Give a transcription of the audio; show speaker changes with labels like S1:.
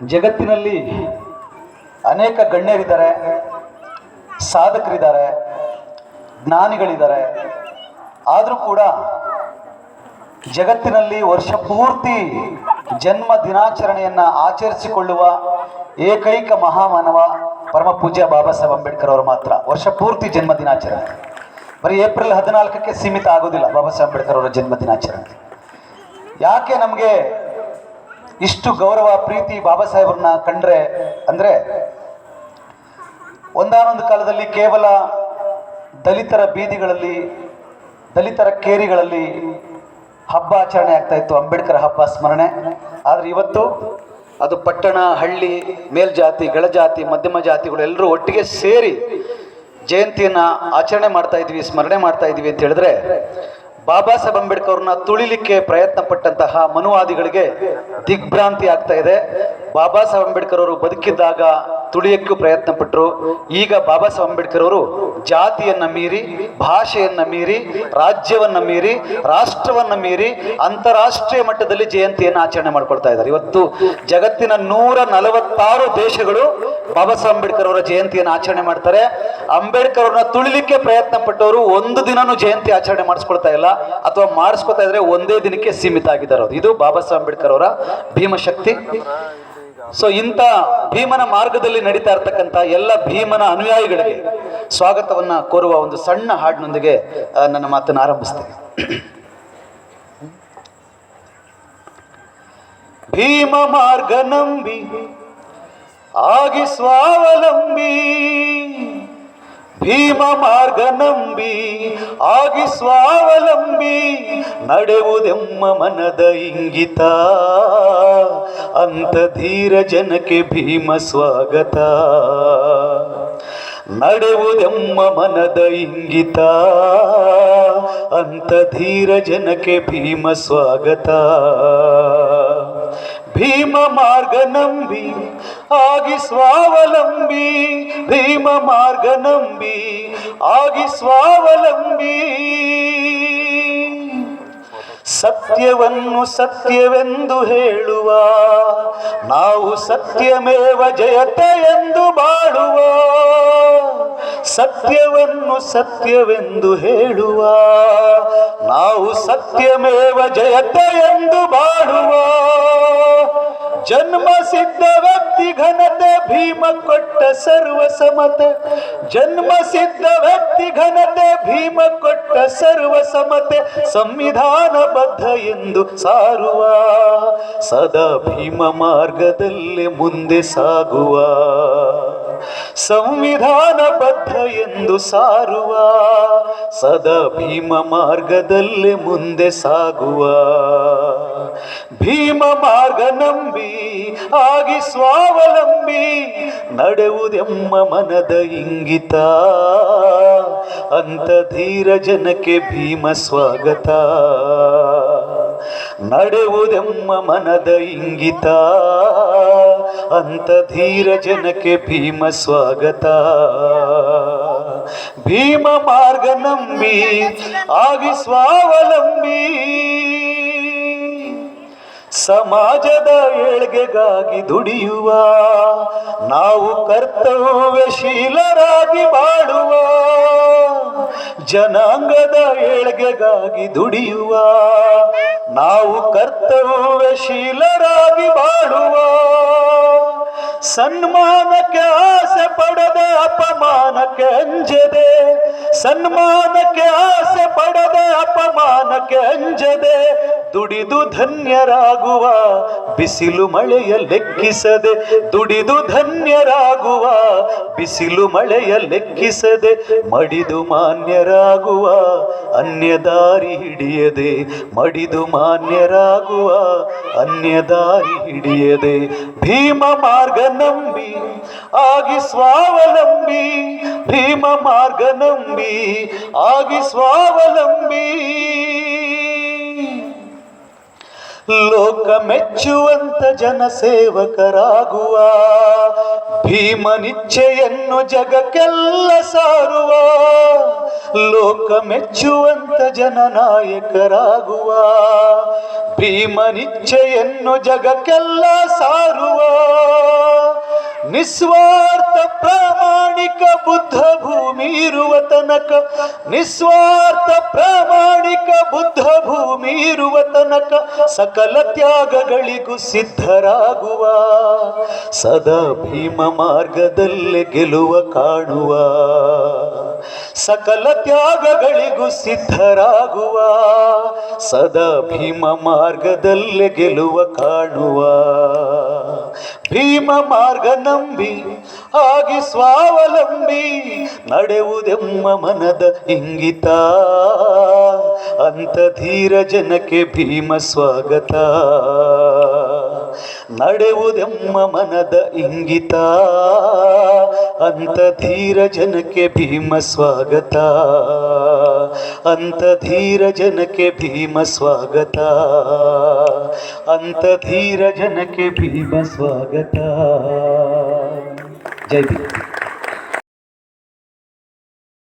S1: ಜಗತ್ತಿನಲ್ಲಿ ಅನೇಕ ಗಣ್ಯರಿದ್ದಾರೆ, ಸಾಧಕರಿದ್ದಾರೆ, ಜ್ಞಾನಿಗಳಿದ್ದಾರೆ. ಆದರೂ ಕೂಡ ಜಗತ್ತಿನಲ್ಲಿ ವರ್ಷ ಪೂರ್ತಿ ಜನ್ಮ ದಿನಾಚರಣೆಯನ್ನು ಆಚರಿಸಿಕೊಳ್ಳುವ ಏಕೈಕ ಮಹಾಮಾನವ ಪರಮ ಪೂಜ್ಯ ಬಾಬಾ ಸಾಹೇಬ್ ಅಂಬೇಡ್ಕರ್ ಅವರು ಮಾತ್ರ. ವರ್ಷ ಪೂರ್ತಿ ಜನ್ಮ ದಿನಾಚರಣೆ. ಬರೀ ಏಪ್ರಿಲ್ ಹದಿನಾಲ್ಕಕ್ಕೆ ಸೀಮಿತ ಆಗೋದಿಲ್ಲ ಬಾಬಾ ಸಾಹೇಬ್ ಅಂಬೇಡ್ಕರ್ ಅವರ ಜನ್ಮ ದಿನಾಚರಣೆ. ಯಾಕೆ ನಮಗೆ ಇಷ್ಟು ಗೌರವ, ಪ್ರೀತಿ ಬಾಬಾ ಸಾಹೇಬ್ರನ್ನ ಕಂಡ್ರೆ ಅಂದ್ರೆ ಒಂದಾನೊಂದು ಕಾಲದಲ್ಲಿ ಕೇವಲ ದಲಿತರ ಬೀದಿಗಳಲ್ಲಿ, ದಲಿತರ ಕೇರಿಗಳಲ್ಲಿ ಹಬ್ಬ ಆಚರಣೆ ಆಗ್ತಾ ಇತ್ತು, ಅಂಬೇಡ್ಕರ್ ಹಬ್ಬ ಸ್ಮರಣೆ. ಆದರೆ ಇವತ್ತು ಅದು ಪಟ್ಟಣ, ಹಳ್ಳಿ, ಮೇಲ್ಜಾತಿ, ಗಳಜಾತಿ, ಮಧ್ಯಮ ಜಾತಿಗಳು ಎಲ್ಲರೂ ಒಟ್ಟಿಗೆ ಸೇರಿ ಜಯಂತಿಯನ್ನ ಆಚರಣೆ ಮಾಡ್ತಾ ಇದ್ವಿ, ಸ್ಮರಣೆ ಮಾಡ್ತಾ ಇದ್ವಿ ಅಂತ ಹೇಳಿದ್ರೆ ಬಾಬಾ ಸಾಹೇಬ್ ಅಂಬೇಡ್ಕರ್ ಅವ್ರನ್ನ ತುಳಿಲಿಕ್ಕೆ ಪ್ರಯತ್ನ ಪಟ್ಟಂತಹ ಮನುವಾದಿಗಳಿಗೆ ದಿಗ್ಭ್ರಾಂತಿ ಆಗ್ತಾ ಇದೆ. ಬಾಬಾ ಸಾಹೇಬ್ ಅಂಬೇಡ್ಕರ್ ಅವರು ಬದುಕಿದ್ದಾಗ ತುಳಿಯಕ್ಕೂ ಪ್ರಯತ್ನ ಪಟ್ಟರು ಈಗ ಬಾಬಾ ಸಾಹೇಬ್ ಅಂಬೇಡ್ಕರ್ ಅವರು ಜಾತಿಯನ್ನ ಮೀರಿ, ಭಾಷೆಯನ್ನ ಮೀರಿ, ರಾಜ್ಯವನ್ನ ಮೀರಿ, ರಾಷ್ಟ್ರವನ್ನ ಮೀರಿ ಅಂತಾರಾಷ್ಟ್ರೀಯ ಮಟ್ಟದಲ್ಲಿ ಜಯಂತಿಯನ್ನು ಆಚರಣೆ ಮಾಡ್ಕೊಳ್ತಾ ಇದ್ದಾರೆ. ಇವತ್ತು ಜಗತ್ತಿನ ನೂರ ನಲವತ್ತಾರು ದೇಶಗಳು ಬಾಬಾ ಸಾಹೇಬ್ ಅಂಬೇಡ್ಕರ್ ಅವರ ಜಯಂತಿಯನ್ನು ಆಚರಣೆ ಮಾಡ್ತಾರೆ. ಅಂಬೇಡ್ಕರ್ ಅವ್ರನ್ನ ತುಳಿಲಿಕ್ಕೆ ಪ್ರಯತ್ನ ಪಟ್ಟವರು ಒಂದು ದಿನನೂ ಜಯಂತಿ ಆಚರಣೆ ಮಾಡಿಸ್ಕೊಳ್ತಾ ಇಲ್ಲ. ಅಥವಾ ಮಾಡಿಸ್ಕೊತಾ ಇದ್ರೆ ಒಂದೇ ದಿನಕ್ಕೆ ಸೀಮಿತ ಆಗಿದ್ದಾರೆ. ಇದು ಬಾಬಾ ಸಾಹೇಬ್ ಅಂಬೇಡ್ಕರ್ ಅವರ ಭೀಮಶಕ್ತಿ. ಸೊ ಇಂಥ ಭೀಮನ ಮಾರ್ಗದಲ್ಲಿ ನಡೀತಾ ಇರ್ತಕ್ಕಂಥ ಎಲ್ಲ ಭೀಮನ ಅನುಯಾಯಿಗಳಿಗೆ ಸ್ವಾಗತವನ್ನ ಕೋರುವ ಒಂದು ಸಣ್ಣ ಹಾಡಿನೊಂದಿಗೆ ನನ್ನ ಮಾತನ್ನು ಆರಂಭಿಸ್ತೇನೆ. ಭೀಮ ಮಾರ್ಗ ನಂಬಿ, ಆಗಿ ಸ್ವಾವಲಂಬಿ. ಭೀಮ ಮಾರ್ಗ ನಂಬಿ, ಆಗಿ ಸ್ವಾವಲಂಬಿ. ನಡೆವುದೆಮ್ಮ ಮನದ ಇಂಗಿತ? ಅಂತ ಧೀರ ಜನಕ್ಕೆ ಭೀಮ ಸ್ವಾಗತ. ನಡೆವುದೆಮ್ಮ ಮನದ ಇಂಗಿತ? ಅಂತ ಧೀರ ಜನಕ್ಕೆ ಭೀಮ ಸ್ವಾಗತ. ಭೀಮ ಮಾರ್ಗ ನಂಬಿ, ಆಗಿ ಸ್ವಾವಲಂಬಿ. ಭೀಮ ಮಾರ್ಗ ನಂಬಿ, ಆಗಿ ಸ್ವಾವಲಂಬಿ. ಸತ್ಯವನ್ನು ಸತ್ಯವೆಂದು ಹೇಳುವ, ನಾವು ಸತ್ಯಮೇವ ಜಯತೆ ಎಂದು ಬಾಳುವ, ಸತ್ಯವನ್ನು ಸತ್ಯವೆಂದು ಹೇಳುವ, ನಾವು ಸತ್ಯಮೇವ ಜಯತೆ ಎಂದು ಬಾಳುವ. ಜನ್ಮ ಸಿದ್ಧ ವ್ಯಕ್ತಿ ಘನತೆ ಭೀಮ ಕೊಟ್ಟ ಸರ್ವ ಸಮತೆ ಜನ್ಮ ಸಿದ್ಧ ವ್ಯಕ್ತಿ ಘನತೆ ಭೀಮ ಕೊಟ್ಟ ಸರ್ವ ಸಮತೆ ಸಂವಿಧಾನಬದ್ಧ ಎಂದು ಸಾರುವ, ಸದಾ ಭೀಮ ಮಾರ್ಗದಲ್ಲಿ ಮುಂದೆ ಸಾಗುವ, ಸಂವಿಧಾನಬದ್ಧ ಎಂದು ಸಾರುವ, ಸದಾ ಭೀಮ ಮಾರ್ಗದಲ್ಲೇ ಮುಂದೆ ಸಾಗುವ. ಭೀಮ ಮಾರ್ಗ ನಂಬಿ, ಆಗಿ ಸ್ವಾವಲಂಬಿ, ನಡೆವುದೆಮ್ಮ ಮನದ ಇಂಗಿತ. ಅಂತ ಧೀರ ಜನಕ್ಕೆ ಭೀಮ ಸ್ವಾಗತ. ನಡೆವುದೆಮ್ಮ ಮನದ ಇಂಗಿತ. ಅಂತ ಧೀರ ಜನಕ್ಕೆ ಭೀಮ ಸ್ವಾಗತ. ಭೀಮ ಮಾರ್ಗ ನಂಬಿ, ಆಗಿ ಸ್ವಾವಲಂಬಿ ಸಮಾಜದ ಏಳ್ಗೆಗಾಗಿ ದುಡಿಯುವ ನಾವು ಕರ್ತವ್ಯಶೀಲರಾಗಿ ಬಾಳುವ ಜನಾಂಗದ ಏಳ್ಗೆಗಾಗಿ ದುಡಿಯುವ ನಾವು ಕರ್ತವ್ಯಶೀಲರಾಗಿ ಬಾಳುವ. ಸನ್ಮಾನಕ್ಕೆ ಆಸೆ ಪಡದೆ, ಅಪಮಾನಕ್ಕೆ ಅಂಜದೆ. ಸನ್ಮಾನಕ್ಕೆ ಆಸೆ ಪಡದೆ, ಅಪಮಾನಕ್ಕೆ ಅಂಜದೆ. ದುಡಿದು ಧನ್ಯರಾಗುವ, ಬಿಸಿಲು ಮಳೆಯ ಲೆಕ್ಕಿಸದೆ. ದುಡಿದು ಧನ್ಯರಾಗುವ, ಬಿಸಿಲು ಮಳೆಯ ಲೆಕ್ಕಿಸದೆ. ಮಡಿದು ಮಾನ್ಯರಾಗುವ ಅನ್ಯ ದಾರಿ ಹಿಡಿಯದೆ ಮಡಿದು ಮಾನ್ಯರಾಗುವ ಅನ್ಯ ದಾರಿ ಹಿಡಿಯದೆ ಭೀಮ ಮಾರ್ಗ ನಂಬಿ ಆಗಿ ಸ್ವಾವಲಂಬಿ, ಭೀಮ ಮಾರ್ಗ ನಂಬಿ ಆಗಿ ಸ್ವಾವಲಂಬಿ. ಲೋಕ ಮೆಚ್ಚುವಂತ ಜನಸೇವಕರಾಗುವ, ಭೀಮನಿಚ್ಛೆಯನ್ನು ಜಗಕ್ಕೆಲ್ಲ ಸಾರುವ ಲೋಕ ಮೆಚ್ಚುವಂತ ಜನನಾಯಕರಾಗುವ, ಭೀಮನಿಚ್ಛೆಯನ್ನು ಜಗಕ್ಕೆಲ್ಲ ಸಾರುವ, ನಿಸ್ವಾರ್ಥ ಪ್ರಾಮಾಣಿಕ ಬುದ್ಧ ಭೂಮಿ ಇರುವ ತನಕ, ನಿಸ್ವಾರ್ಥ ಪ್ರಾಮಾಣಿಕ ಬುದ್ಧ ಭೂಮಿ ಇರುವ ತನಕ ಸಕಲ ತ್ಯಾಗಗಳಿಗೂ ಸಿದ್ಧರಾಗುವ. ಸದಾ ಭೀಮ ಮಾರ್ಗದಲ್ಲಿ ಗೆಲುವ ಕಾಣುವ. ಸಕಲ ತ್ಯಾಗಗಳಿಗೂ ಸಿದ್ಧರಾಗುವ. ಸದಾ ಭೀಮ ಮಾರ್ಗದಲ್ಲಿ ಗೆಲುವ ಕಾಣುವ. ಭೀಮ ಮಾರ್ಗ ನಂಬಿ, ಆಗಿ ಸ್ವಾವಲಂಬಿ ನಡೆವುದೆಮ್ಮ ಮನದ ಇಂಗಿತ. ಅಂತ ಧೀರ ಜನಕ್ಕೆ ಭೀಮ ಸ್ವಾಗತ. ನಡೆವುದೆಮ್ಮ ಮನದ ಇಂಗಿತ. ಅಂತ ಧೀರ ಜನಕ್ಕೆ ಭೀಮ ಸ್ವಾಗತ. ಅಂತ ಧೀರ ಜನಕ್ಕೆ ಭೀಮ ಸ್ವಾಗತ ಅಂತ ಧೀರ ಜನಕ್ಕೆ ಭೀಮ ಸ್ವಾಗತ ಜೈ ಭೀಮ್